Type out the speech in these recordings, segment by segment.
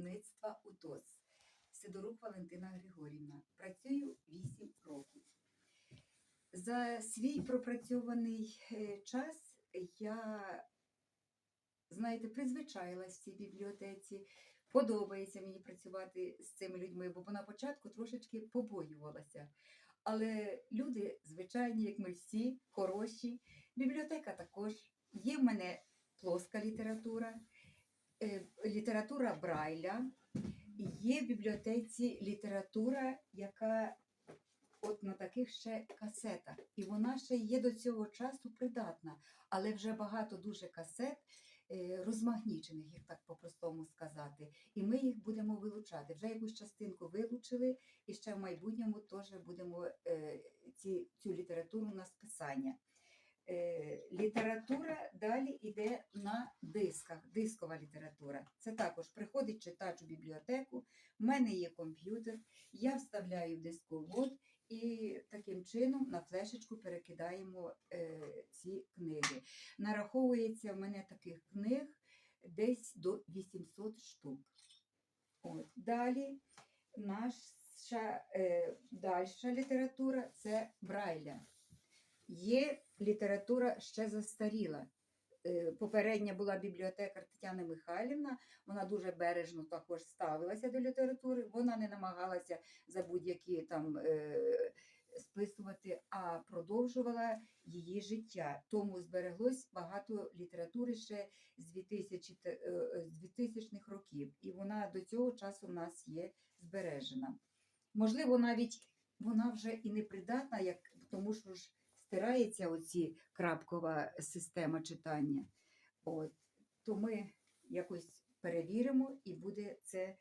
виробництва УТОС. Сидорук Валентина Григорівна. Працюю 8 років. За свій пропрацьований е, час я, знаєте, призвичаїлась в цій бібліотеці. Подобається мені працювати з цими людьми, бо на початку трошечки побоювалася. Але люди звичайні, як ми всі, хороші. Бібліотека також. Є в мене плоска література, література Брайля. Є в бібліотеці література, яка от на таких ще касетах. І вона ще є до цього часу придатна, але вже багато дуже касет е, розмагнічених, як так по-простому сказати. І ми їх будемо вилучати. Вже якусь частинку вилучили, і ще в майбутньому теж будемо е, ці, цю літературу на списання. Е, література далі йде на дисках, дискова література. Це також приходить читач у бібліотеку, в мене є комп'ютер, я вставляю в дисковод і таким чином на флешечку перекидаємо е, ці книги. Нараховується в мене таких книг десь до 800 штук. От. Далі наша е, дальша література це Брайля. Є література ще застаріла. Е, Попередня була бібліотекар Тетяна Михайлівна. Вона дуже бережно також ставилася до літератури. Вона не намагалася за будь-які там е, списувати, а продовжувала її життя. Тому збереглось багато літератури ще з 2000, т- е, з 2000-х років, і вона до цього часу в нас є збережена. Можливо, навіть вона вже і не придатна, як тому що ж стирається оці крапкова система читання. От. То ми якось перевіримо, і буде це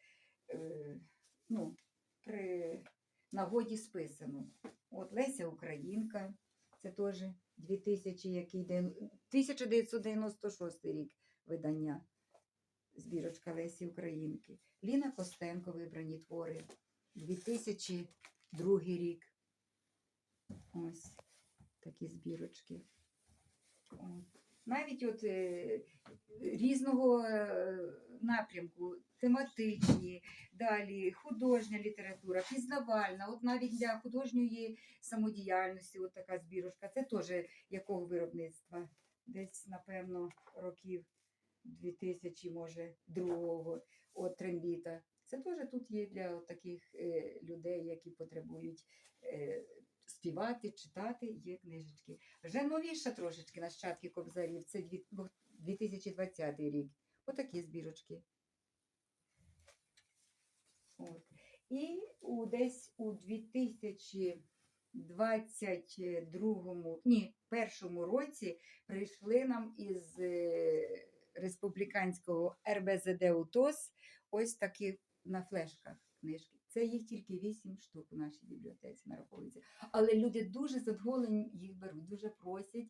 е, ну, при нагоді списано. От Леся Українка, це теж 2000, який ден- 1996 рік видання. Збірочка Лесі Українки. Ліна Костенко вибрані твори. 2002 рік. Ось такі збірочки. Навіть от е, різного е, напрямку, тематичні, далі художня література, пізнавальна. От навіть для художньої самодіяльності, от така збірочка. Це теж якого виробництва? Десь, напевно, років 2000, може, другого, от трембіта. Це теж тут є для таких е, людей, які потребують співати, читати, є книжечки. Вже новіша трошечки нащадки кобзарів. Це дві- двох- 2020 рік. Отакі збірочки. От. І у, десь у 2022 ні, першому році прийшли нам із е, республіканського РБЗД УТОС ось такі на флешках книжки. Це їх тільки 8 штук у нашій бібліотеці нараховується. Але люди дуже задоволені їх беруть, дуже просять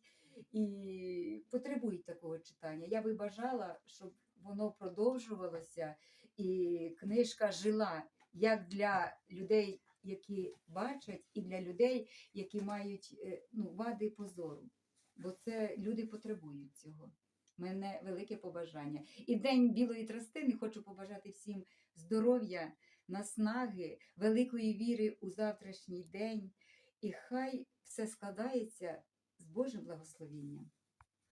і потребують такого читання. Я би бажала, щоб воно продовжувалося і книжка жила як для людей, які бачать, і для людей, які мають е, ну, вади позору. Бо це люди потребують цього. Мене велике побажання. І День білої тростини хочу побажати всім здоров'я, наснаги, великої віри у завтрашній день. І хай все складається з Божим благословінням.